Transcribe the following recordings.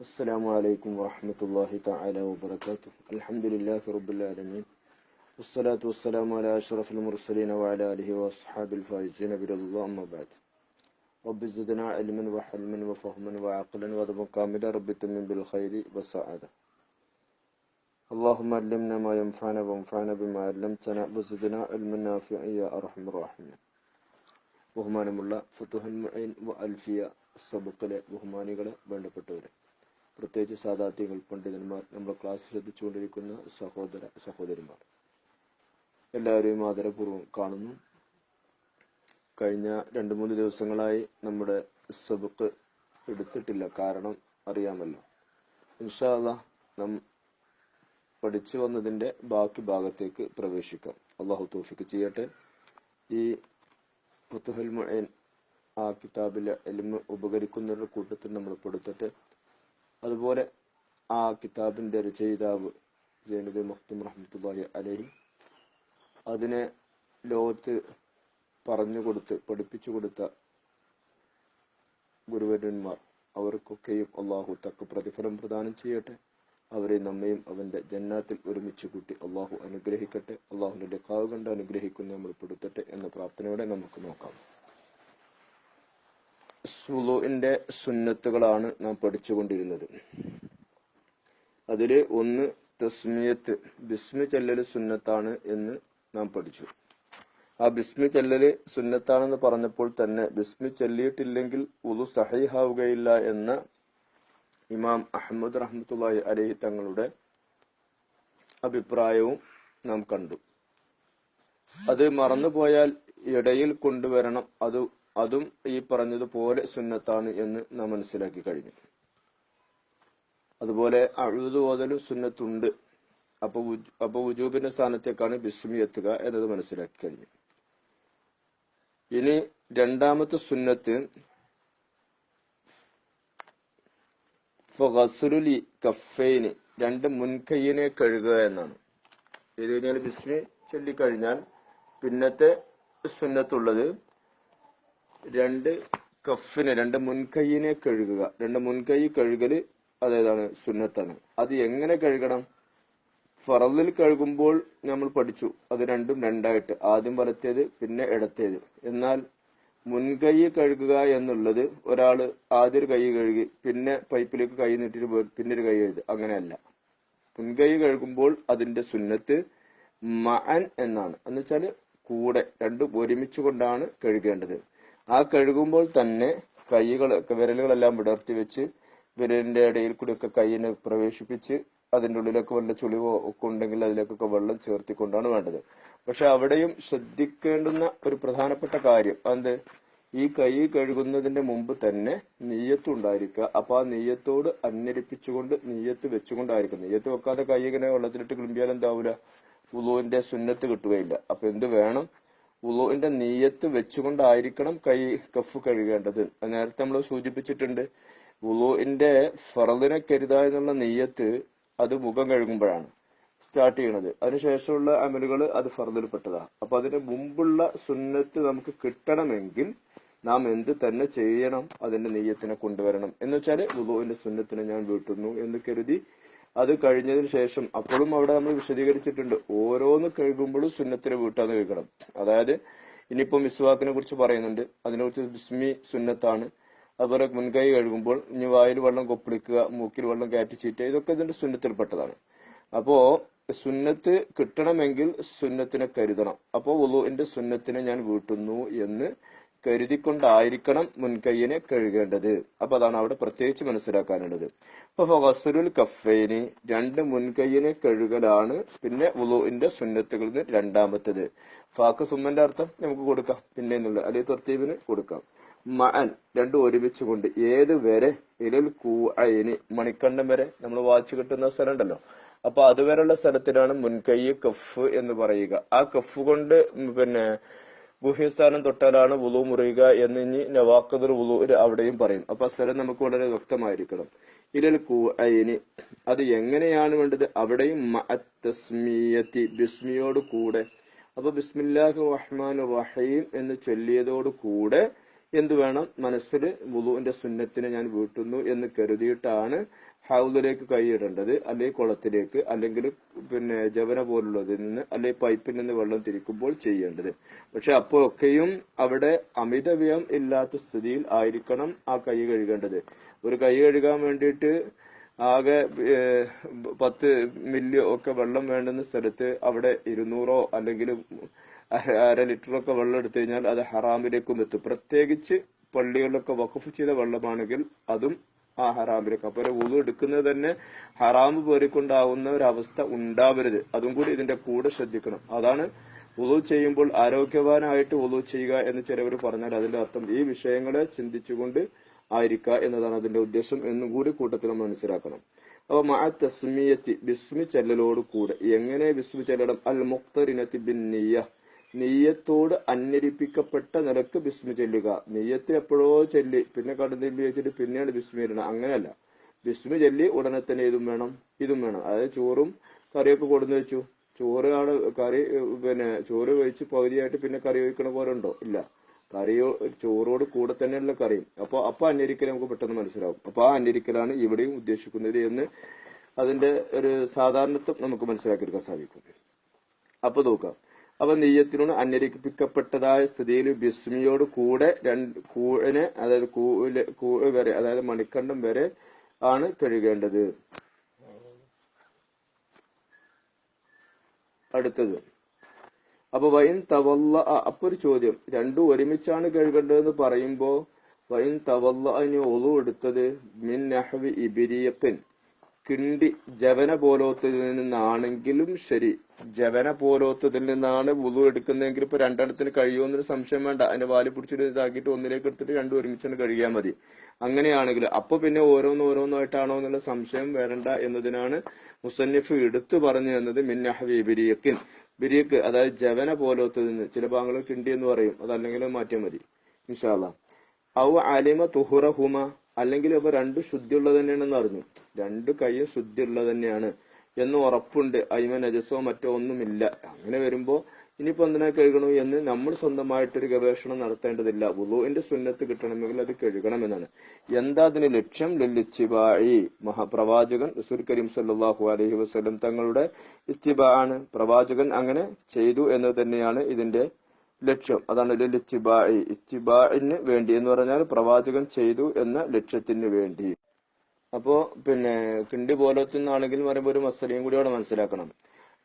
السلام عليكم ورحمة الله تعالى وبركاته الحمد لله رب العالمين والصلاة والسلام على أشرف المرسلين وعلى آله وأصحاب الفائزين برضا الله أما بعد رب زدنا علما وحلما وفهما وعقلا وذبا كاملا رب تمن بالخير والسعادة اللهم علمنا ما ينفعنا وانفعنا بما علمتنا وزدنا علما نافعا يا أرحم الراحمين ബഹുമാനമുള്ള ഫുത്തുഹൻ മുഈൻ വ അൽഫിയ സബുക്കിലെ ബഹുമാനികളെ വേണ്ടപ്പെട്ടവരെ പ്രത്യേകിച്ച് സാധാത്യങ്ങൾ പണ്ഡിതന്മാർ നമ്മുടെ ക്ലാസ് ശ്രദ്ധിച്ചുകൊണ്ടിരിക്കുന്ന സഹോദര സഹോദരിമാർ. എല്ലാവരെയും ആദരപൂർവം കാണുന്നു. കഴിഞ്ഞ രണ്ട് മൂന്ന് ദിവസങ്ങളായി നമ്മുടെ സബുക്ക് എടുത്തിട്ടില്ല. കാരണം അറിയാമല്ലോ. ഇൻഷാല്ല നാം പഠിച്ചു വന്നതിന്റെ ബാക്കി ഭാഗത്തേക്ക് പ്രവേശിക്കാം. അള്ളാഹു തോഫിക്ക് ചെയ്യട്ടെ. ഈ ഫുത്തുഹുൽ മുഈൻ ആ കിതാബിലെ എലിമ ഉപകരിക്കുന്നവരുടെ കൂട്ടത്തിൽ നമ്മൾ പെടുത്തട്ടെ. അതുപോലെ ആ കിതാബിന്റെ രചയിതാവ് ജൈനബി മഖ്തും റഹ്മത്തുള്ളാഹി അലൈഹി അതിനെ ലോകത്ത് പറഞ്ഞു കൊടുത്ത് പഠിപ്പിച്ചു കൊടുത്ത ഗുരുവരന്മാർ അവർക്കൊക്കെയും അള്ളാഹു തക്ക പ്രതിഫലം പ്രദാനം ചെയ്യട്ടെ. അവരെ നമ്മയും അവന്റെ ജന്നാത്തിൽ ഒരുമിച്ച് കൂട്ടി അള്ളാഹു അനുഗ്രഹിക്കട്ടെ. അള്ളാഹുവിന്റെ കാവ് കണ്ട് അനുഗ്രഹിക്കുന്ന നമ്മൾ പെടുത്തട്ടെ എന്ന പ്രാർത്ഥനയോടെ നമുക്ക് നോക്കാം. സുലുവിന്റെ സുന്നത്തുകളാണ് നാം പഠിച്ചുകൊണ്ടിരുന്നത്. അതിൽ ഒന്ന് തസ്മിയത്ത് ബിസ്മി ചെല്ലല് സുന്നത്താണ് എന്ന് നാം പഠിച്ചു. ആ ബിസ്മി ചെല്ലല് സുന്നത്താണെന്ന് പറഞ്ഞപ്പോൾ തന്നെ ബിസ്മി ചെല്ലിയിട്ടില്ലെങ്കിൽ ഉലു സഹീഹാവുകയില്ല എന്ന ഇമാം അഹമ്മദ് റഹ്മത്തുള്ളി അലഹി തങ്ങളുടെ അഭിപ്രായവും നാം കണ്ടു. അത് മറന്നുപോയാൽ ഇടയിൽ കൊണ്ടുവരണം. അത് അതും ഈ പറഞ്ഞതുപോലെ സുന്നത്താണ് എന്ന് നാം മനസ്സിലാക്കി കഴിഞ്ഞു. അതുപോലെ അഴുതു ഓതലും സുന്നത്തുണ്ട്. അപ്പൊ അപ്പൊ ഉജൂബിന്റെ സ്ഥാനത്തേക്കാണ് ബിസ്മി എത്തുക എന്നത് മനസ്സിലാക്കി കഴിഞ്ഞു. ഇനി രണ്ടാമത്തെ സുന്നത്ത് കഫൈന് രണ്ട് മുൻകൈയിനെ കഴുകുക എന്നാണ്. ഇത് കഴിഞ്ഞാൽ ബിസ്മി ചൊല്ലിക്കഴിഞ്ഞാൽ പിന്നത്തെ സുന്നത്തുള്ളത് രണ്ട് കഫിനെ രണ്ട് മുൻകൈയിനെ കഴുകുക. രണ്ട് മുൻകൈ കഴുകൽ അതേതാണ് സുന്നത്താണ്. അത് എങ്ങനെ കഴുകണം? ഫറദിൽ കഴുകുമ്പോൾ നമ്മൾ പഠിച്ചു അത് രണ്ടും രണ്ടായിട്ട്. ആദ്യം വലത്തേത് പിന്നെ ഇടത്തേത്. എന്നാൽ മുൻകൈ കഴുകുക എന്നുള്ളത് ഒരാൾ ആദ്യം ഒരു കൈ കഴുകി പിന്നെ പൈപ്പിലേക്ക് കൈ നീട്ടിട്ട് പിന്നെ ഒരു കൈ എഴുതി അങ്ങനെയല്ല. മുൻകൈ കഴുകുമ്പോൾ അതിന്റെ സുന്നത്ത് മഅൻ എന്നാണ്. എന്ന് വെച്ചാൽ കൂടെ രണ്ടും ഒരുമിച്ച് കൊണ്ടാണ് കഴുകേണ്ടത്. ആ കഴുകുമ്പോൾ തന്നെ കൈകൾ വിരലുകളെല്ലാം വിടർത്തി വെച്ച് വിരലിന്റെ ഇടയിൽ കൂടി ഒക്കെ കൈയിനെ പ്രവേശിപ്പിച്ച് അതിന്റെ ഉള്ളിലൊക്കെ വല്ല ചുളിവോ ഒക്കെ ഉണ്ടെങ്കിൽ അതിലേക്കൊക്കെ വെള്ളം ചേർത്തിക്കൊണ്ടാണ് വേണ്ടത്. പക്ഷെ അവിടെയും ശ്രദ്ധിക്കേണ്ടുന്ന ഒരു പ്രധാനപ്പെട്ട കാര്യം എന്ത് ഈ കൈ കഴുകുന്നതിന്റെ മുമ്പ് തന്നെ നെയ്യത്ത് ഉണ്ടായിരിക്കുക. അപ്പൊ ആ നെയ്യത്തോട് അന്വരിപ്പിച്ചുകൊണ്ട് നെയ്യത്ത് വെച്ചുകൊണ്ടായിരിക്കും. നെയ്യത്ത് വെക്കാതെ കൈ ഇങ്ങനെ വെള്ളത്തിലിട്ട് കിളിമ്പിയാൽ എന്താവൂല? ഫുലുവിന്റെ സുന്നത്ത് കിട്ടുകയില്ല. അപ്പൊ എന്ത് വേണം? ഉളുവിന്റെ നീയത്ത് വെച്ചുകൊണ്ടായിരിക്കണം കൈ കഫ് കഴുകേണ്ടത്. നേരത്തെ നമ്മൾ സൂചിപ്പിച്ചിട്ടുണ്ട് ഉളുവിന്റെ ഫറദിനെ കരുതുക എന്നുള്ള നീയത്ത് അത് മുഖം കഴുകുമ്പോഴാണ് സ്റ്റാർട്ട് ചെയ്യണത്. അതിനുശേഷമുള്ള അമലുകൾ അത് ഫർദിൽപ്പെട്ടതാണ് അപ്പൊ അതിന് മുമ്പുള്ള സുന്നത്ത് നമുക്ക് കിട്ടണമെങ്കിൽ നാം എന്ത് തന്നെ ചെയ്യണം അതിന്റെ നെയ്യത്തിനെ കൊണ്ടുവരണം. എന്ന് വെച്ചാൽ വുളുവിന്റെ സുന്നത്തിനെ ഞാൻ വീട്ടുന്നു എന്ന് കരുതി അത് കഴിഞ്ഞതിന് ശേഷം അപ്പോഴും അവിടെ നമ്മൾ വിശദീകരിച്ചിട്ടുണ്ട്. ഓരോന്ന് കഴുകുമ്പോഴും സുന്നത്തിന് വീട്ടാന്ന് കഴിക്കണം അതായത് ഇനിയിപ്പോ മിസ്വാക്കിനെ കുറിച്ച് പറയുന്നുണ്ട്. അതിനെ കുറിച്ച് ബിസ്മി സുന്നത്താണ്. അതുപോലെ മുൻകൈ കഴുകുമ്പോൾ ഇനി വായിൽ വെള്ളം കൊപ്പിടിക്കുക മൂക്കിൽ വെള്ളം കയറ്റി ചീറ്റുക ഇതൊക്കെ ഇതിന്റെ സുന്നത്തിൽപ്പെട്ടതാണ്. അപ്പോ സുന്നത്ത് കിട്ടണമെങ്കിൽ സുന്നത്തിനെ കരുതണം. അപ്പോ ഉളുവിന്റെ സുന്നത്തിനെ ഞാൻ വീട്ടുന്നു എന്ന് കരുതിക്കൊണ്ടായിരിക്കണം മുൻകൈയിനെ കഴുകേണ്ടത്. അപ്പൊ അതാണ് അവിടെ പ്രത്യേകിച്ച് മനസ്സിലാക്കാനുള്ളത്. അപ്പൊ വസുരുൽ കഫൈന് രണ്ട് മുൻകൈയിനെ കഴുകലാണ് പിന്നെ ഉളുവിന്റെ സുന്നത്തുകളിൽ നിന്ന് രണ്ടാമത്തത്. ഫാക്ക് സുമ്മന്റെ അർത്ഥം നമുക്ക് കൊടുക്കാം. പിന്നെ എന്നുള്ള അല്ലെ തർത്തീബിന് കൊടുക്കാം. മഅൻ രണ്ടും ഒരുമിച്ച് കൊണ്ട് ഏത് വരെ? ഇലൽ കൂഅയിന് മണിക്കണ്ഠം വരെ. നമ്മൾ വാച്ച് കിട്ടുന്ന സ്ഥലം ഉണ്ടല്ലോ അപ്പൊ അതുവരെയുള്ള സ്ഥലത്തിനാണ് മുൻകൈ കഫ് എന്ന് പറയുക. ആ കഫ് കൊണ്ട് പിന്നെ ഗുഹ്യസ്ഥാനം തൊട്ടാലാണ് വുളു മുറിയുക എന്ന് ഇനി നവാക്കദർ വുളു അവിടെയും പറയും. അപ്പൊ സ്ഥലം നമുക്ക് വളരെ വ്യക്തമായിരിക്കണം. ഇലൽ കൂഅയിന് അത് എങ്ങനെയാണ് വേണ്ടത്? അവിടെയും തസ്മിയത്തി ബിസ്മിയോട് കൂടെ. അപ്പൊ ബിസ്മില്ലാഹി റഹ്മാൻ റഹീം എന്ന് ചൊല്ലിയതോട് കൂടെ എന്ത് വേണം? മനസ്സിൽ വുളുവിന്റെ സുന്നത്തിനെ ഞാൻ വീട്ടുന്നു എന്ന് കരുതിയിട്ടാണ് ഹൗദിലേക്ക് കൈയിടേണ്ടത്. അല്ലെങ്കിൽ കുളത്തിലേക്ക് അല്ലെങ്കിൽ പിന്നെ ജവന പോലുള്ളതിൽ നിന്ന് അല്ലെങ്കിൽ പൈപ്പിൽ നിന്ന് വെള്ളം തിരിക്കുമ്പോൾ ചെയ്യേണ്ടത്. പക്ഷെ അപ്പോഴൊക്കെയും അവിടെ അമിതവ്യയം ഇല്ലാത്ത സ്ഥിതിയിൽ ആയിരിക്കണം ആ കൈ കഴുകേണ്ടത്. ഒരു കൈ കഴുകാൻ വേണ്ടിയിട്ട് ആകെ പത്ത് മില്യോ ഒക്കെ വെള്ളം വേണ്ടുന്ന സ്ഥലത്ത് അവിടെ ഇരുന്നൂറോ അല്ലെങ്കിൽ അര ലിറ്ററൊക്കെ വെള്ളം എടുത്തു കഴിഞ്ഞാൽ അത് ഹറാമിലേക്കും എത്തും. പ്രത്യേകിച്ച് പള്ളികളിലൊക്കെ വഖഫ് ചെയ്ത വെള്ളമാണെങ്കിൽ അതും ആ ഹറാമിലേക്ക്. അപ്പൊ വുളു എടുക്കുന്നത് തന്നെ ഹറാമ് പേറിക്കൊണ്ടാവുന്ന ഒരു അവസ്ഥ ഉണ്ടാവരുത്. അതും കൂടി ഇതിന്റെ കൂടെ ശ്രദ്ധിക്കണം. അതാണ് ഉളു ചെയ്യുമ്പോൾ ആരോഗ്യവാനായിട്ട് ഉളു ചെയ്യുക എന്ന് ചിലവർ പറഞ്ഞാൽ അതിന്റെ അർത്ഥം ഈ വിഷയങ്ങളെ ചിന്തിച്ചുകൊണ്ട് ആയിരിക്കുക എന്നതാണ് അതിന്റെ ഉദ്ദേശം എന്നും കൂടി കൂട്ടത്തിൽ മനസ്സിലാക്കണം. അപ്പൊ മഅ തസ്മിയത്തി ബിസ്മി ചെല്ലലോട് കൂടെ. എങ്ങനെ ബിസ്മി ചെല്ലണം? അൽ മുക്തറിനത്തി ബിൻ നീയ നെയ്യത്തോട് അന്വരിപ്പിക്കപ്പെട്ട നിലയ്ക്ക് ബിസ്മി ചെല്ലുക. നെയ്യത്തിൽ എപ്പോഴോ ചെല്ലി പിന്നെ കടന്നില്ല വെച്ചിട്ട് പിന്നെയാണ് ബിസ്മി ഇടണം അങ്ങനെയല്ല. ബിസ്മി ചെല്ലി ഉടനെ തന്നെ ഇതും വേണം ഇതും വേണം. അതായത് ചോറും കറിയൊക്കെ കൊടുന്നു വെച്ചു. ചോറ് ആണ് കറി പിന്നെ ചോറ് കഴിച്ച് പകുതിയായിട്ട് പിന്നെ കറി ഒഴിക്കണ പോലെ ഉണ്ടോ? ഇല്ല. കറിയോ ചോറോട് കൂടെ തന്നെയുള്ള കറിയും അപ്പൊ അപ്പൊ അന്വരിക്കൽ നമുക്ക് പെട്ടെന്ന് മനസ്സിലാവും. അപ്പൊ ആ അന്വരിക്കലാണ് ഇവിടെയും ഉദ്ദേശിക്കുന്നത് എന്ന് അതിന്റെ ഒരു സാധാരണത്വം നമുക്ക് മനസ്സിലാക്കിയെടുക്കാൻ സാധിക്കും. അപ്പൊ നോക്കാം. അപ്പൊ നെയ്യത്തിനോട് അന്വരിപ്പിക്കപ്പെട്ടതായ സ്ഥിതിയിൽ ബിസ്മിയോട് കൂടെ രണ്ട് കൂനെ അതായത് കൂ വരെ അതായത് മണിക്കണ്ടം വരെ ആണ് കഴുകേണ്ടത്. അടുത്തത്. അപ്പൊ വൈൻ തവല്ല അപ്പൊ ഒരു ചോദ്യം. രണ്ടും ഒരുമിച്ചാണ് കഴുകേണ്ടതെന്ന് പറയുമ്പോ വൈൻ തവല്ല അതിന് ഒളു എടുത്തത് മിൻ നഹ്വി ഇബിരിയത്തിൻ. കിണ്ടി ജവന പോലോത്തതിൽ നിന്നാണെങ്കിലും ശരി. ജവന പോലോത്തതിൽ നിന്നാണ് വുളു എടുക്കുന്നതെങ്കിൽ ഇപ്പൊ രണ്ടെണ്ണത്തിന് കഴിയുമെന്നൊരു സംശയം വേണ്ട. അതിന്റെ വാൽ പിടിച്ചിട്ട് ഇതാക്കിയിട്ട് ഒന്നിലേക്ക് എടുത്തിട്ട് രണ്ടും ഒരുമിച്ചാണ് കഴുകിയാൽ മതി. അങ്ങനെയാണെങ്കിൽ അപ്പൊ പിന്നെ ഓരോന്ന് ഓരോന്നായിട്ടാണോ എന്നുള്ള സംശയം വരണ്ട എന്നതിനാണ് മുസന്നിഫ് എടുത്തു പറഞ്ഞു തന്നത് മിന്നഹവി ബിരിയക്കിൻ. ബിരിയക്ക് അതായത് ജവന പോലോത്തതിൽ നിന്ന് ചില ഭാഗങ്ങൾ കിണ്ടി എന്ന് പറയും. അതല്ലെങ്കിൽ മാറ്റിയാൽ മതി. ഇൻഷാല്ല ഔ അലിമ തുഹുറഹുമ. അല്ലെങ്കിൽ ഇപ്പൊ രണ്ടും ശുദ്ധിയുള്ളത് തന്നെയാണെന്ന് അറിഞ്ഞു. രണ്ട് കൈയും ശുദ്ധിയുള്ളത് തന്നെയാണ്. എന്ന് ഉറപ്പുണ്ട്. അയിമ നജസോ മറ്റോ ഒന്നുമില്ല. അങ്ങനെ വരുമ്പോ ഇനിയിപ്പോ എന്തിനാ കഴുകണു എന്ന് നമ്മൾ സ്വന്തമായിട്ടൊരു ഗവേഷണം നടത്തേണ്ടതില്ല. വുളുവിന്റെ സുന്നത്ത് കിട്ടണമെങ്കിൽ അത് കഴുകണം എന്നാണ് എന്താ അതിന് ലക്ഷ്യം? ലില്ലിച്ചിബായി മഹാപ്രവാചകൻ റസൂൽ കരീം സല്ലാഹു അലഹി വസ്ലം തങ്ങളുടെ ഇച്ചിബ ആണ്. പ്രവാചകൻ അങ്ങനെ ചെയ്തു എന്ന് തന്നെയാണ് ഇതിന്റെ ലക്ഷ്യം. അതാണ് ലില്ലിച്ചിബായി ഇത്തിബായിന് വേണ്ടി എന്ന് പറഞ്ഞാൽ പ്രവാചകൻ ചെയ്തു എന്ന ലക്ഷ്യത്തിന് വേണ്ടി. അപ്പോ പിന്നെ കിണ്ടി പോലത്തുനിന്നാണെങ്കിൽ പറയുമ്പോൾ ഒരു മസലയും കൂടി അവിടെ മനസ്സിലാക്കണം.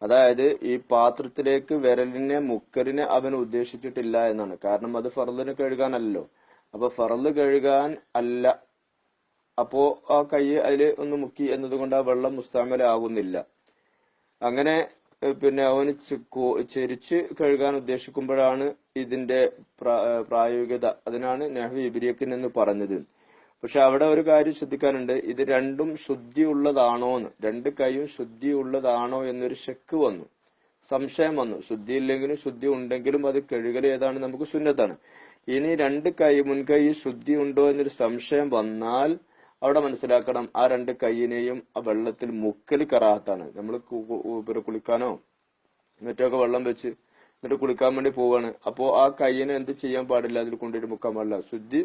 അതായത് ഈ പാത്രത്തിലേക്ക് വിരലിനെ മുക്കലിനെ അവൻ ഉദ്ദേശിച്ചിട്ടില്ല എന്നാണ്. കാരണം അത് ഫറലിന് കഴുകാനല്ലോ അപ്പൊ ഫറൽ കഴുകാൻ അല്ല. അപ്പോ ആ കൈ അതിൽ ഒന്ന് മുക്കി എന്നതുകൊണ്ട് ആ വെള്ളം മുസ്താമലാകുന്നില്ല അങ്ങനെ പിന്നെ അവന് ചെരിച്ച് കഴുകാൻ ഉദ്ദേശിക്കുമ്പോഴാണ് ഇതിന്റെ പ്രായോഗികത. അതിനാണ് നെഹ്വി ഇബിരിയക്കിൻ എന്ന് പറഞ്ഞത്. പക്ഷെ അവിടെ ഒരു കാര്യം ശ്രദ്ധിക്കാനുണ്ട്. ഇത് രണ്ടും ശുദ്ധിയുള്ളതാണോ എന്ന് രണ്ട് കൈയും ശുദ്ധിയുള്ളതാണോ എന്നൊരു ശക്ക് വന്നു. സംശയം വന്നു. ശുദ്ധി ഇല്ലെങ്കിലും ശുദ്ധി ഉണ്ടെങ്കിലും അത് കഴുകൽ ഏതാണ് നമുക്ക് സുന്നത്താണ്. ഇനി രണ്ട് കൈ മുൻകൈ ശുദ്ധി ഉണ്ടോ എന്നൊരു സംശയം വന്നാൽ അവിടെ മനസ്സിലാക്കണം ആ രണ്ട് കൈയിനെയും ആ വെള്ളത്തിൽ മുക്കൽ കറാത്താണ്. നമ്മൾ കുളിക്കാനോ മറ്റൊക്കെ വെള്ളം വെച്ച് എന്നിട്ട് കുളിക്കാൻ വേണ്ടി പോവാണ്. അപ്പോ ആ കൈയിനെ എന്ത് ചെയ്യാൻ പാടില്ല അതിൽ കൊണ്ടുപോയിട്ട് മുക്കാൻ പാടില്ല. ശുദ്ധി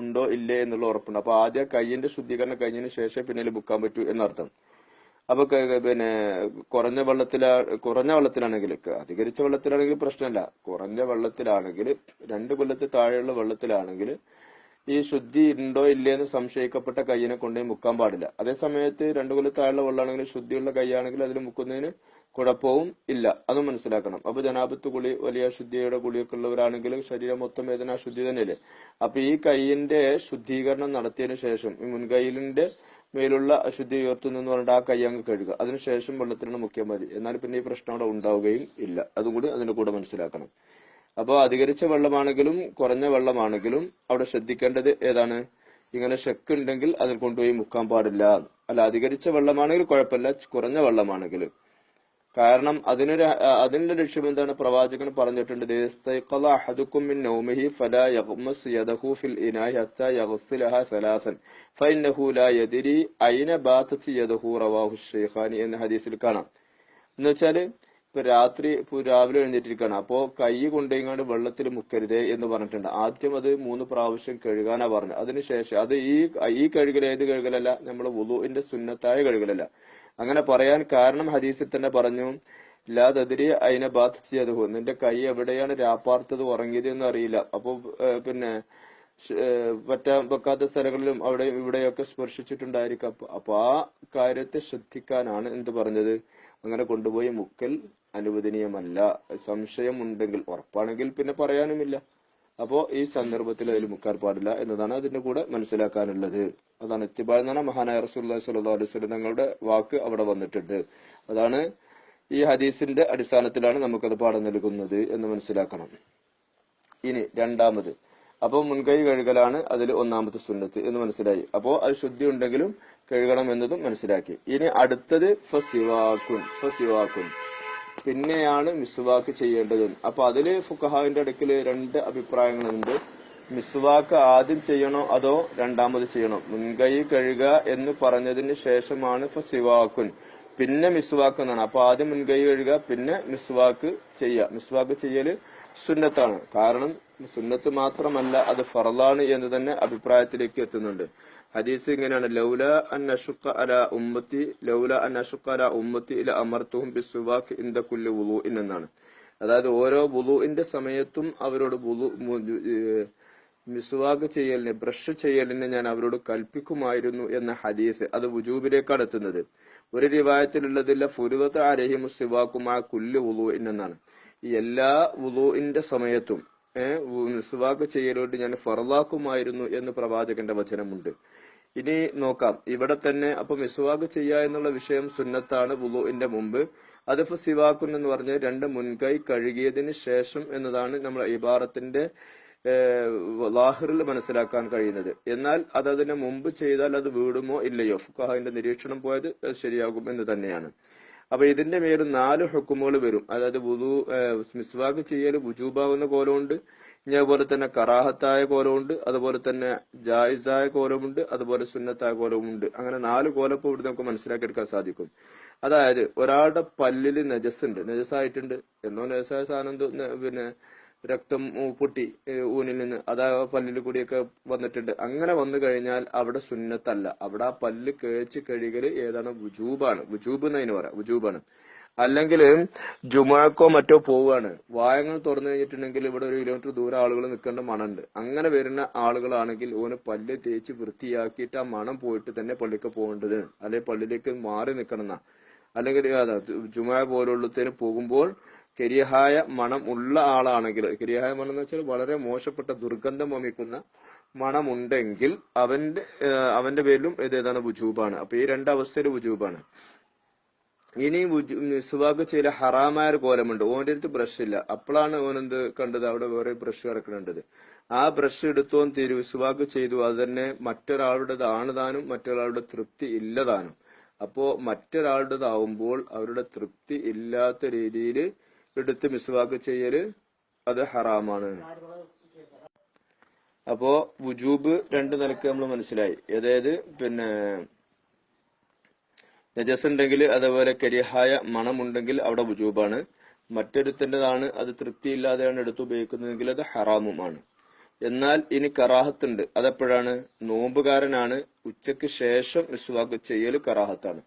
ഉണ്ടോ ഇല്ലേ എന്നുള്ള ഉറപ്പുണ്ട്. അപ്പൊ ആദ്യം കൈയിന്റെ ശുദ്ധീകരണം കഴിഞ്ഞതിന് ശേഷം പിന്നെ മുക്കാൻ പറ്റൂ എന്നർത്ഥം. അപ്പൊ പിന്നെ കുറഞ്ഞ വെള്ളത്തിലാ കുറഞ്ഞ വെള്ളത്തിലാണെങ്കിൽ അധികരിച്ച വെള്ളത്തിലാണെങ്കിൽ പ്രശ്നമില്ല. കുറഞ്ഞ വെള്ളത്തിലാണെങ്കിൽ രണ്ട് കൊല്ലത്തിൽ താഴെയുള്ള വെള്ളത്തിലാണെങ്കിൽ ഈ ശുദ്ധി ഉണ്ടോ ഇല്ലേ എന്ന് സംശയിക്കപ്പെട്ട കയ്യിനെ കൊണ്ടേ മുക്കാൻ പാടില്ല. അതേ സമയത്ത് രണ്ടു കൊല്ലം താഴെയുള്ള വെള്ളമാണെങ്കിൽ ശുദ്ധിയുള്ള കൈയാണെങ്കിൽ അതിൽ മുക്കുന്നതിന് കുഴപ്പവും ഇല്ല. അത് മനസ്സിലാക്കണം. അപ്പൊ ജനാപത്ത് കുളി വലിയ ശുദ്ധിയുടെ കുളിയൊക്കെ ഉള്ളവരാണെങ്കിൽ ശരീരം മൊത്തം വേദന ശുദ്ധി തന്നെയല്ലേ? അപ്പൊ ഈ കൈയിന്റെ ശുദ്ധീകരണം നടത്തിയതിനു ശേഷം ഈ മുൻകൈയിലിന്റെ മേലുള്ള അശുദ്ധി ഉയർത്തുന്നു പറഞ്ഞിട്ട് ആ കൈ അങ്ങ് കഴുകുക. അതിനുശേഷം വെള്ളത്തിലാണ് മുക്കിയാൽ മതി. എന്നാൽ പിന്നെ ഈ പ്രശ്നം അവിടെ ഉണ്ടാവുകയും ഇല്ല. അതും കൂടി അതിന്റെ കൂടെ മനസ്സിലാക്കണം. അപ്പോൾ അധികരിച്ച വെള്ളമാണെങ്കിലും കുറഞ്ഞ വെള്ളമാണെങ്കിലും അവിടെ ശ്രദ്ധിക്കേണ്ടത് ഏതാണ്? ഇങ്ങനെ ഷെക്ക് ഉണ്ടെങ്കിൽ അതിൽ കൊണ്ടുപോയി മുക്കാൻ പാടില്ല. അല്ല അധികരിച്ച വെള്ളമാണെങ്കിൽ കുഴപ്പമില്ല കുറഞ്ഞ വെള്ളമാണെങ്കിലും കാരണം അതിനൊരു അതിന്റെ ലക്ഷ്യം എന്താണ്? പ്രവാചകൻ പറഞ്ഞിട്ടുണ്ട് "ഇദാ ഇസ്തൈഖള അഹദുക്കും മിൻ ഫലാ യഗ്മസ് യദഹു ഫിൽ ഇനാഇ ഹത്താ യഗ്സിലഹ ഫഇന്നഹു ലാ യദ്രി ഐന ബാതത് യദഹു റവാഹു ശൈഖാനി ഹദീസിൽ കാണാം. എന്ന് വെച്ചാൽ ഇപ്പൊ രാത്രി രാവിലെ എഴുന്നേറ്റിരിക്കുകയാണ് അപ്പോ കൈ കൊണ്ടുപോയിങ്ങാണ്ട് വെള്ളത്തിൽ മുക്കരുത് എന്ന് പറഞ്ഞിട്ടുണ്ട്. ആദ്യം അത് മൂന്ന് പ്രാവശ്യം കഴുകാനാ പറഞ്ഞത്. അതിനുശേഷം അത് ഈ ഈ കഴുകൽ ഏത് കഴുകലല്ല? നമ്മൾ വുളുവിന്റെ സുന്നത്തായ കഴുകലല്ല. അങ്ങനെ പറയാൻ കാരണം ഹദീസിൽ തന്നെ പറഞ്ഞു ലാ തതിരി അതിനെ ബാധിച്ചത് നിന്റെ കൈ എവിടെയാണ് രാപ്പാർത്തത് ഉറങ്ങിയത് എന്ന് അറിയില്ല. അപ്പൊ പിന്നെ പറ്റാൻ വെക്കാത്ത സ്ഥലങ്ങളിലും അവിടെ ഇവിടെയൊക്കെ സ്പർശിച്ചിട്ടുണ്ടായിരിക്കാം. അപ്പൊ ആ കാര്യത്തെ ശ്രദ്ധിക്കാനാണ് എന്ത് പറഞ്ഞത്? അങ്ങനെ കൊണ്ടുപോയി മുക്കൽ അനുവദനീയമല്ല. സംശയം ഉണ്ടെങ്കിൽ ഉറപ്പാണെങ്കിൽ പിന്നെ പറയാനുമില്ല. അപ്പോ ഈ സന്ദർഭത്തിൽ അതിൽ മുക്കാൻ പാടില്ല എന്നതാണ് അതിന്റെ കൂടെ മനസ്സിലാക്കാനുള്ളത്. അതാണ് ഇത്തിബാൽ എന്നാണ് മഹാനായ റസൂല്ലാ സ്വല്ലല്ലാഹു അലൈഹി തങ്ങളുടെ വാക്ക് അവിടെ വന്നിട്ടുണ്ട്. അതാണ് ഈ ഹദീസിന്റെ അടിസ്ഥാനത്തിലാണ് നമുക്കത് പാഠം നൽകുന്നത് എന്ന് മനസ്സിലാക്കണം. ഇനി രണ്ടാമത്. അപ്പോൾ മുൻകൈ കഴുകലാണ് അതിൽ ഒന്നാമത്തെ സുന്നത്ത് എന്ന് മനസ്സിലായി. അപ്പോൾ അത് ശുദ്ധി ഉണ്ടെങ്കിലും കഴുകണം എന്നതും മനസ്സിലാക്കി. ഇനി അടുത്തത് ഫസിവാക്കുൻ ഫസിവാക്കുൻ പിന്നെയാണ് മിസ്വാക്ക് ചെയ്യേണ്ടത്. അപ്പൊ അതിൽ ഫുഖഹാവിന്റെ അടുക്കൽ രണ്ട് അഭിപ്രായങ്ങളുണ്ട്. മിസ്വാക്ക് ആദ്യം ചെയ്യണോ അതോ രണ്ടാമത് ചെയ്യണോ? മുൻകൈ കഴുകുക എന്ന് പറഞ്ഞതിന് ശേഷമാണ് ഫസിവാക്കുൻ പിന്നെ മിസ്വാക്ക് എന്നാണ്. അപ്പൊ ആദ്യം മുൻകൈ കഴുകുക പിന്നെ മിസ്വാക്ക് ചെയ്യുക. മിസ്വാക്ക് ചെയ്യൽ സുന്നത്താണ്. കാരണം സുന്നത്ത് മാത്രമല്ല അത് ഫറലാണ് എന്ന് തന്നെ അഭിപ്രായത്തിലേക്ക് എത്തുന്നുണ്ട്. ഹദീസ് ഇങ്ങനെയാണ്. ലൗല അൻ അഷുക്ക അല ഉമ്മത്തി ലൗല അൻ അഷുക്ക അല ഉമ്മത്തി ഇല അമർത്തുഹും ബിസ്വാക്ക് ഇന്ത കുല്ലു വുളു എന്നാണ്. അതായത് ഓരോ വുളുവിന്റെ സമയത്തും അവരോട് വുളു മു- മിസ്വാക്ക് ചെയ്യലിന് ബ്രഷ് ചെയ്യലിന് ഞാൻ അവരോട് കൽപ്പിക്കുമായിരുന്നു എന്ന ഹദീസ് അത് വുജൂബിലേക്കാണ് എത്തുന്നത്. ഒരു റിവായത്തിലുള്ളതില്ല ഫുരുവത്ത് അരഹിമു സിവാക്കുമാ കുല്ല് വുളു എന്നാണ് എല്ലാ വുളുവിന്റെ സമയത്തും മിസ്വാക്ക് ചെയ്യലോട്ട് ഞാൻ ഫറലാക്കുമായിരുന്നു എന്ന് പ്രവാചകന്റെ വചനമുണ്ട്. ഇനി നോക്കാം. ഇവിടെ തന്നെ അപ്പൊ മിസ്വാക്ക് ചെയ്യുക എന്നുള്ള വിഷയം സുന്നത്താണ് വുളുവിന്റെ മുമ്പ്. അതിപ്പോ സിവാക്കുൻ എന്ന് പറഞ്ഞ രണ്ട് മുൻകൈ കഴുകിയതിന് ശേഷം എന്നതാണ് നമ്മൾ ഇബാറത്തിന്റെ ലാഹിറിൽ മനസ്സിലാക്കാൻ കഴിയുന്നത്. എന്നാൽ അത് അതിന് മുമ്പ് ചെയ്താൽ അത് വീടുമോ ഇല്ലയോ? ഫുഖാഹിന്റെ നിരീക്ഷണം പോയത് ശരിയാകും എന്ന് തന്നെയാണ്. അപ്പൊ ഇതിന്റെ മേൽ നാല് ഹുക്കുമുകൾ വരും. അതായത് വുദു മിസ്വാഗ് ചെയ്യൽ വുജൂബാവുന്ന കോലമുണ്ട്. ഇനി അതുപോലെ തന്നെ കറാഹത്തായ കോലമുണ്ട്. അതുപോലെ തന്നെ ജായിസായ കോലമുണ്ട്. അതുപോലെ സുന്നത്തായ കോലമുണ്ട്. അങ്ങനെ നാല് കോലപ്പ് ഇവിടെ നമുക്ക് മനസ്സിലാക്കിയെടുക്കാൻ സാധിക്കും. അതായത് ഒരാളുടെ പല്ലിൽ നജസ് ആയിട്ടുണ്ട് എന്നോ നജസ്സായ സാധനം പിന്നെ രക്തം പൊട്ടി ഊനിൽ നിന്ന്. അത് ആ പല്ലിൽ കൂടിയൊക്കെ വന്നിട്ടുണ്ട്. അങ്ങനെ വന്നു കഴിഞ്ഞാൽ അവിടെ സുന്നത്തല്ല. അവിടെ ആ പല്ല് കേച്ച് കഴുകൽ ഏതാണ്? വുജൂബാണ്. വുജൂബ് എന്ന് അതിന് പറയാം വുജൂബാണ്. അല്ലെങ്കിൽ ജുമാക്കോ മറ്റോ പോവുകയാണ്. വായങ്ങൾ തുറന്നു കഴിഞ്ഞിട്ടുണ്ടെങ്കിൽ ഇവിടെ ഒരു കിലോമീറ്റർ ദൂരം ആളുകൾ നിൽക്കേണ്ട മണമുണ്ട്. അങ്ങനെ വരുന്ന ആളുകളാണെങ്കിൽ ഓന് പല്ല് തേച്ച് വൃത്തിയാക്കിയിട്ട് ആ മണം പോയിട്ട് തന്നെ പള്ളിക്ക് പോകേണ്ടത്. അല്ലെങ്കിൽ പള്ളിയിലേക്ക് മാറി നിൽക്കണം എന്നാ. അല്ലെങ്കിൽ ജുമാ പോലുള്ളതിന് പോകുമ്പോൾ കരിഹായ മണം ഉള്ള ആളാണെങ്കിൽ കരിയഹായ മണം എന്ന് വെച്ചാൽ വളരെ മോശപ്പെട്ട ദുർഗന്ധം വമിക്കുന്ന മണമുണ്ടെങ്കിൽ അവന്റെ അവന്റെ പേരിലും ഇത് ഏതാണ് വുജൂബാണ്. അപ്പൊ ഈ രണ്ട് അവസ്ഥയിൽ വുജൂബാണ്. ഇനി മിസ്വാക്ക് ചെയ്ത ഹറാമായ ഒരു കോലമുണ്ട്. ഓന്റെ അടുത്ത് ബ്രഷ് ഇല്ല അപ്പോഴാണ് ഓനെന്ത് കണ്ടത്? അവിടെ വേറെ ബ്രഷ് കിടക്കുന്നുണ്ടത് ആ ബ്രഷ് എടുത്തോൻ തീരു വിസ്വാക്ക് ചെയ്തു. അത് തന്നെ മറ്റൊരാളുടേതാണ് താനും മറ്റൊരാളുടെ തൃപ്തി ഇല്ലതാനും അപ്പോ മറ്റൊരാളുടേതാവുമ്പോൾ അവരുടെ തൃപ്തി ഇല്ലാത്ത രീതിയിൽ എടുത്ത് മിസ്വാക്ക് ചെയ്യൽ അത് ഹറാമാണ്. അപ്പോ വുജൂബ് രണ്ട് നിലയ്ക്ക് നമ്മൾ മനസ്സിലായി. അതായത് പിന്നെ നജസ് ഉണ്ടെങ്കിൽ അതേപോലെ കരിഹായ മണമുണ്ടെങ്കിൽ അവിടെ വുജൂബാണ്. മറ്റൊരുത്തന്റെതാണ് അത് തൃപ്തിയില്ലാതെയാണ് എടുത്ത് ഉപയോഗിക്കുന്നതെങ്കിൽ അത് ഹറാമുമാണ്. എന്നാൽ ഇനി കറാഹത്തുണ്ട്. അതെപ്പോഴാണ്? നോമ്പുകാരനാണ്. ഉച്ചയ്ക്ക് ശേഷം മിസ്വാക്ക് ചെയ്യൽ കറാഹത്താണ്.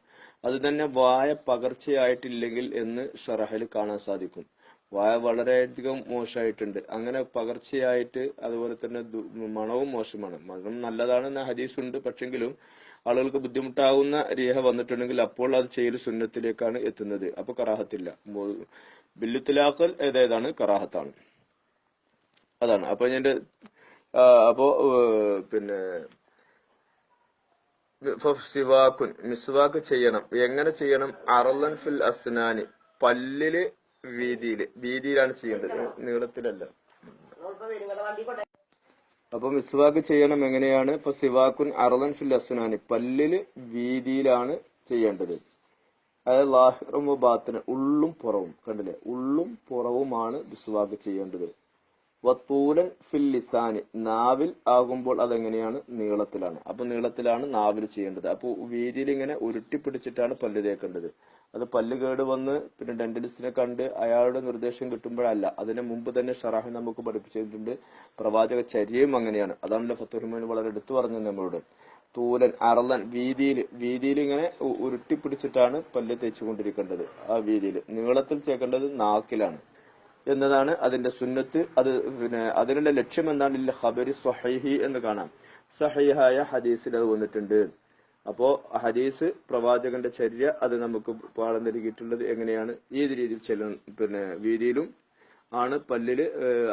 അത് തന്നെ വായ പകർച്ചയായിട്ടില്ലെങ്കിൽ എന്ന് ഷറഹയിൽ കാണാൻ സാധിക്കും. വായ വളരെയധികം മോശമായിട്ടുണ്ട്. അങ്ങനെ പകർച്ചയായിട്ട് അതുപോലെ തന്നെ മണവും മോശമാണ്. മണം നല്ലതാണെന്ന ഹദീസ് ഉണ്ട് പക്ഷെങ്കിലും ആളുകൾക്ക് ബുദ്ധിമുട്ടാവുന്ന രേഖ വന്നിട്ടുണ്ടെങ്കിൽ അപ്പോൾ അത് ചെയ്യൽ സുന്നത്തിലേക്കാണ് എത്തുന്നത്. അപ്പൊ കറാഹത്തില്ല. ബില്ലുത്തിലാക്കൽ ഏതേതാണ് കറാഹത്താണ്. അതാണ്. അപ്പൊ ഞാൻ അപ്പോ പിന്നെ സിവാക്കുൻ മിസ്വാക്ക് ചെയ്യണം. എങ്ങനെ ചെയ്യണം? അറലൻ ഫിൽ അസ്നാനി. പല്ലിൽ വീതിയിൽ. വീതിയിലാണ് ചെയ്യേണ്ടത്. നീളത്തിലല്ല. അപ്പൊ മിസ്വാക്ക് ചെയ്യണം എങ്ങനെയാണ്? ഇപ്പൊ സിവാക്കുൻ അറലൻ ഫിൽ അസ്നാനി. പല്ലിൽ വീതിയിലാണ് ചെയ്യേണ്ടത്. അതായത് ലാഹിറും ബാത്തിന് ഉള്ളും പുറവും. കണ്ടില്ലേ? ഉള്ളും പുറവുമാണ് മിസ്വാക്ക് ചെയ്യേണ്ടത്. വത്തൂലൻ ഫിൽ ലിസാന്. നാവിൽ ആകുമ്പോൾ അതെങ്ങനെയാണ്? നീളത്തിലാണ്. അപ്പൊ നീളത്തിലാണ് നാവിൽ ചെയ്യേണ്ടത്. അപ്പൊ വീതിയിൽ ഇങ്ങനെ ഉരുട്ടി പിടിച്ചിട്ടാണ് പല്ല് തേക്കേണ്ടത്. അത് പല്ല് കേട് വന്ന് പിന്നെ ഡെന്റലിസ്റ്റിനെ കണ്ട് അയാളുടെ നിർദ്ദേശം കിട്ടുമ്പോഴല്ല. അതിന് മുമ്പ് തന്നെ ഷറാഹി നമുക്ക് പഠിപ്പിച്ചിട്ടുണ്ട്. പ്രവാചക ചര്യയും അങ്ങനെയാണ്. അതാണ് ഫത്തുഹിമാൻ വളരെ എടുത്തു പറഞ്ഞത് നമ്മളോട്. തൂലൻ അറലൻ വീതിയിൽ വീതിയിൽ ഇങ്ങനെ ഉരുട്ടി പിടിച്ചിട്ടാണ് പല്ല് തേച്ചുകൊണ്ടിരിക്കേണ്ടത് ആ വീതിയിൽ. നീളത്തിൽ ചേക്കേണ്ടത് നാക്കിലാണ്. എന്നതാണ് അതിന്റെ സുന്നത്ത്. അത് പിന്നെ അതിനുള്ള ലക്ഷ്യം എന്താണ് ഖബരി സഹീഹി എന്ന് കാണാം. സഹീഹായ ഹദീസിൽ അത് വന്നിട്ടുണ്ട്. അപ്പോ ഹദീസ് പ്രവാചകന്റെ ചര്യ അത് നമുക്ക് പാഠം നൽകിയിട്ടുള്ളത് എങ്ങനെയാണ്? ഏത് രീതിയിൽ ചെല്ല? പിന്നെ വീതിയിലും ആണ് പല്ലിൽ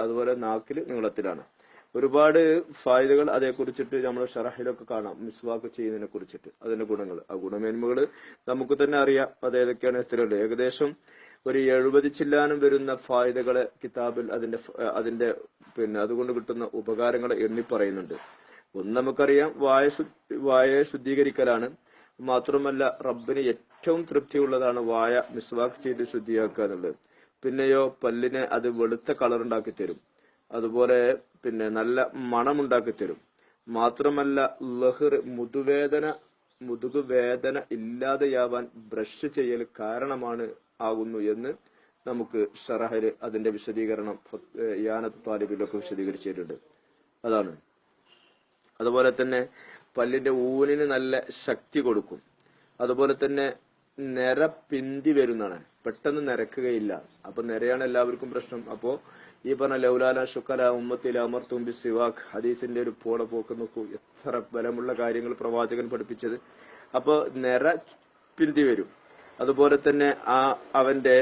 അതുപോലെ നാക്കിൽ നീളത്തിലാണ്. ഒരുപാട് ഫായതകൾ അതേക്കുറിച്ചിട്ട് നമ്മൾ ഷറഹിലൊക്കെ കാണാം. മിസ്വാക്ക് ചെയ്യുന്നതിനെ കുറിച്ചിട്ട്. അതിന്റെ ഗുണങ്ങൾ ആ ഗുണമേന്മകൾ നമുക്ക് തന്നെ അറിയാം. അത് ഏതൊക്കെയാണ്? എത്രയുണ്ട്? ഏകദേശം ഒരു എഴുപത് ചില്ലാനും വരുന്ന ഫായതകളെ കിതാബിൽ അതിന്റെ അതിന്റെ പിന്നെ അതുകൊണ്ട് കിട്ടുന്ന ഉപകാരങ്ങൾ എണ്ണി പറയുന്നുണ്ട്. ഒന്ന് നമുക്കറിയാം വായ വായയെ ശുദ്ധീകരിക്കലാണ്. മാത്രമല്ല റബ്ബിന് ഏറ്റവും തൃപ്തിയുള്ളതാണ് വായ മിസ്വാക്ക് ചെയ്ത് ശുദ്ധിയാക്കുക എന്നുള്ളത്. പിന്നെയോ പല്ലിനെ അത് വെളുത്ത കളർ ഉണ്ടാക്കി തരും. അതുപോലെ പിന്നെ നല്ല മണം ഉണ്ടാക്കി തരും. മാത്രമല്ല ലഹർ മുതുവേദന മുതുകുവേദന ഇല്ലാതെയാവാൻ ബ്രഷ് ചെയ്യൽ കാരണമാണ് ആകുന്നു എന്ന് നമുക്ക് ഷറഹൽ അതിന്റെ വിശദീകരണം യാനത്ത് താലിബിലൊക്കെ വിശദീകരിച്ചിട്ടുണ്ട്. അതാണ്. അതുപോലെ തന്നെ പല്ലിന്റെ ഊനിന് നല്ല ശക്തി കൊടുക്കും. അതുപോലെ തന്നെ നിര പിന്തി വരുന്നതാണ്. പെട്ടെന്ന് നിരക്കുകയില്ല. അപ്പൊ നിരയാണ് എല്ലാവർക്കും പ്രശ്നം. അപ്പോ ഈ പറഞ്ഞ ലൗലാല ശുക്കല ഉമ്മത്തിൽ അമർ തുമ്പി സിവാഖ് ഹദീസിന്റെ ഒരു പോട പോക്ക് നോക്കൂ. എത്ര ബലമുള്ള കാര്യങ്ങൾ പ്രവാചകൻ പഠിപ്പിച്ചത്. അപ്പൊ നിര പിന്തി വരും. അതുപോലെ തന്നെ ആ അവന്റെ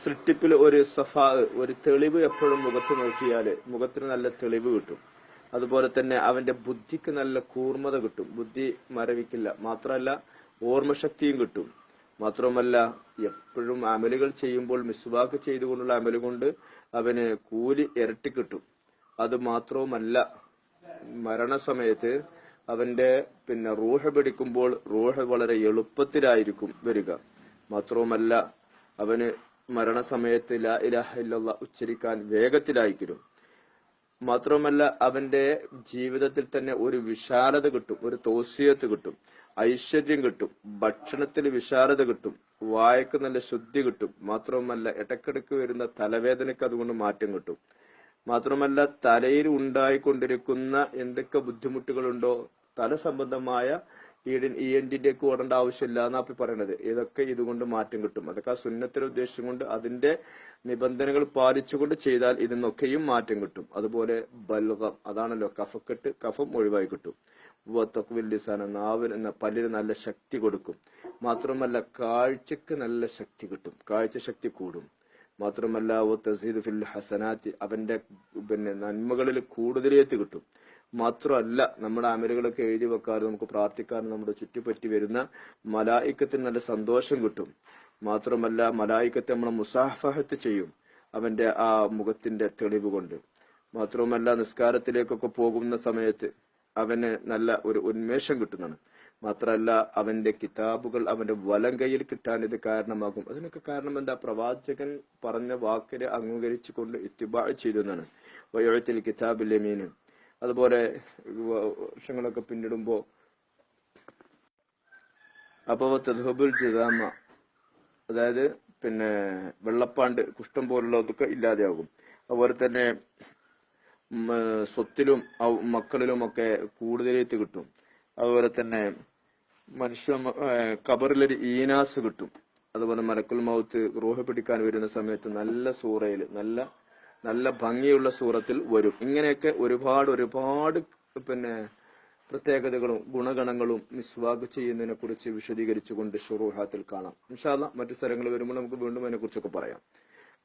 സൃഷ്ടിപ്പിൽ ഒരു സഫാ ഒരു തെളിവ് എപ്പോഴും മുഖത്ത് നോക്കിയാൽ മുഖത്തിന് നല്ല തെളിവ് കിട്ടും. അതുപോലെ തന്നെ അവന്റെ ബുദ്ധിക്ക് നല്ല കൂർമ്മത കിട്ടും. ബുദ്ധി മരവിക്കില്ല. മാത്രമല്ല ഓർമ്മശക്തിയും കിട്ടും. മാത്രമല്ല എപ്പോഴും അമലുകൾ ചെയ്യുമ്പോൾ മിസ്വാക്ക് ചെയ്തുകൊണ്ടുള്ള അമൽ കൊണ്ട് അവന് കൂലി ഇരട്ടി കിട്ടും. അത് മാത്രവുമല്ല മരണസമയത്ത് അവന്റെ പിന്നെ റൂഹ പിടിക്കുമ്പോൾ റൂഹ വളരെ എളുപ്പത്തിലായിരിക്കും വരിക. മാത്രവുമല്ല അവന് മരണസമയത്ത് ലാ ഇലാഹ ഉച്ചരിക്കാൻ വേഗത്തിലായിരിക്കും മാത്രവുമല്ല അവന്റെ ജീവിതത്തിൽ തന്നെ ഒരു വിശാലത കിട്ടും ഒരു തോസിയത്ത് കിട്ടും ഐശ്വര്യം കിട്ടും ഭക്ഷണത്തിൽ വിശാലത കിട്ടും വായക്ക് നല്ല ശുദ്ധി കിട്ടും. മാത്രവുമല്ല ഇടക്കിടക്ക് വരുന്ന തലവേദനയ്ക്ക് അതുകൊണ്ട് മാറ്റം കിട്ടും. മാത്രമല്ല തലയിൽ ഉണ്ടായിക്കൊണ്ടിരിക്കുന്ന എന്തൊക്കെ ബുദ്ധിമുട്ടുകളുണ്ടോ തല സംബന്ധമായ ഇ എൻ ഒക്കെ ഓടേണ്ട ആവശ്യമില്ല എന്നാ ഇപ്പൊ പറയണത്. ഇതൊക്കെ ഇതുകൊണ്ട് മാറ്റം കിട്ടും. അതൊക്കെ ആ സുന്നത്തിന്റെ ഉദ്ദേശം കൊണ്ട് അതിന്റെ നിബന്ധനകൾ പാലിച്ചുകൊണ്ട് ചെയ്താൽ ഇതിനൊക്കെയും മാറ്റം കിട്ടും. അതുപോലെ ബൽഗം അതാണല്ലോ കഫക്കെട്ട് കഫം ഒഴിവായി കിട്ടും. നാവിന് പല്ലിന് നല്ല ശക്തി കൊടുക്കും. മാത്രമല്ല കാഴ്ചക്ക് നല്ല ശക്തി കിട്ടും. കാഴ്ച ശക്തി കൂടും. മാത്രമല്ല ഫിൽ ഹസനാത്തി അവന്റെ പിന്നെ നന്മകളിൽ കൂടുതലേത്ത് കിട്ടും. മാത്രമല്ല നമ്മുടെ അമലുകളൊക്കെ എഴുതി വെക്കാറ് നമുക്ക് പ്രാർത്ഥിക്കാറ് നമ്മുടെ ചുറ്റിപ്പറ്റി വരുന്ന മലായിക്കത്തിന് നല്ല സന്തോഷം കിട്ടും. മാത്രമല്ല മലായിക്കത്തെ നമ്മൾ മുസാഫഹത്ത് ചെയ്യും അവന്റെ ആ മുഖത്തിന്റെ തെളിവ് കൊണ്ട്. മാത്രവുമല്ല നിസ്കാരത്തിലേക്കൊക്കെ പോകുന്ന സമയത്ത് അവന് നല്ല ഒരു ഉന്മേഷം കിട്ടുന്നതാണ്. മാത്രമല്ല അവന്റെ കിതാബുകൾ അവന്റെ വലം കയ്യിൽ കിട്ടാൻ ഇത് കാരണമാകും. അതിനൊക്കെ കാരണം എന്താ? പ്രവാചകൻ പറഞ്ഞ വാക്കിനെ അംഗീകരിച്ചുകൊണ്ട് ഇത്തിബാഴ് ചെയ്തെന്നാണ് വയോഴത്തിൽ കിതാബിൽ യമീന് അതുപോലെ വർഷങ്ങളൊക്കെ പിന്നിടുമ്പോ അപ്പൊ ജിതാമ അതായത് പിന്നെ വെള്ളപ്പാണ്ട് കുഷ്ഠം പോലുള്ളതൊക്കെ ഇല്ലാതെയാകും. അതുപോലെ തന്നെ സ്വത്തിലും മക്കളിലുമൊക്കെ കൂടുതലേത്ത് കിട്ടും. അതുപോലെ തന്നെ മനുഷ്യ കബറിലൊരു ഈനാസ് കിട്ടും. അതുപോലെ മലക്കുൽ മൗത്ത് റൂഹ പിടിക്കാൻ വരുന്ന സമയത്ത് നല്ല സൂറയിൽ നല്ല നല്ല ഭംഗിയുള്ള സൂറത്തിൽ വരും. ഇങ്ങനെയൊക്കെ ഒരുപാട് ഒരുപാട് പിന്നെ പ്രത്യേകതകളും ഗുണഗണങ്ങളും മിസ്വാഗ് ചെയ്യുന്നതിനെ കുറിച്ച് വിശദീകരിച്ചുകൊണ്ട് ഷുറൂഹാത്തിൽ കാണാം. ഇൻഷാല്ല മറ്റു സ്ഥലങ്ങൾ വരുമ്പോൾ നമുക്ക് വീണ്ടും അതിനെ കുറിച്ചൊക്കെ പറയാം.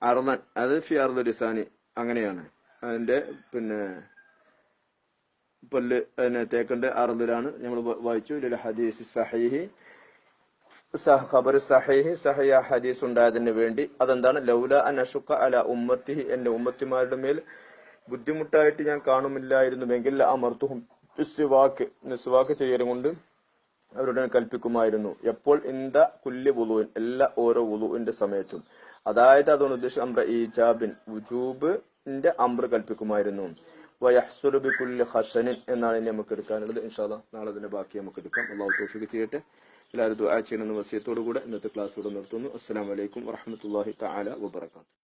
അർന്നൻ അത് ഫിയാർദ് അങ്ങനെയാണ്. അതിന്റെ പിന്നെ പല്ല് അതിനെ തേക്കണ്ട് അറുതിലാണ് നമ്മൾ വായിച്ചു. ഹദീസ് സഹീഹി. സഹ- ഹദീസ് ഉണ്ടായതിന് വേണ്ടി അതെന്താണ്? ലൗല അനഷുക്ക അല ഉമ്മത്തി എന്റെ ഉമ്മത്തിമാരുടെ മേൽ ബുദ്ധിമുട്ടായിട്ട് ഞാൻ കാണുമില്ലായിരുന്നുവെങ്കിൽ അമർത്തുഹും. നിസ്വാക്ക് നിസ്വാക്ക് ചെയ്യലും കൊണ്ട് അവരുടെ കൽപ്പിക്കുമായിരുന്നു. എപ്പോൾ? ഇന്ത കുല്യ വുളുവിൻ എല്ലാ ഓരോ വുളുവിന്റെ സമയത്തും. അതായത് അതുകൊണ്ട് ഉദ്ദേശിച്ച അമ്ര ഈജാബിൻ. വുജൂബിന്റെ അമ്ര കൽപ്പിക്കുമായിരുന്നു. വയഹ്സുലു കുല്യ ഹസനിൻ എന്നാണ് ഇനി നമുക്ക് എടുക്കാനുള്ളത്. ഇൻഷാല്ലാ നാളെ അതിന്റെ ബാക്കി നമുക്ക് എടുക്കാം. അള്ളാഹു തൗഫീഖ് ചെയ്യട്ടെ. എല്ലാവരും ദുആ ചെയ്യണമെന്ന് വസിയത്തോടു കൂടെ ഇന്നത്തെ ക്ലാസ് ഇവിടെ നിർത്തുന്നു. അസ്സലാമു അലൈക്കും വറഹ്മത്തുള്ളാഹി തആല വബറകാതുഹു.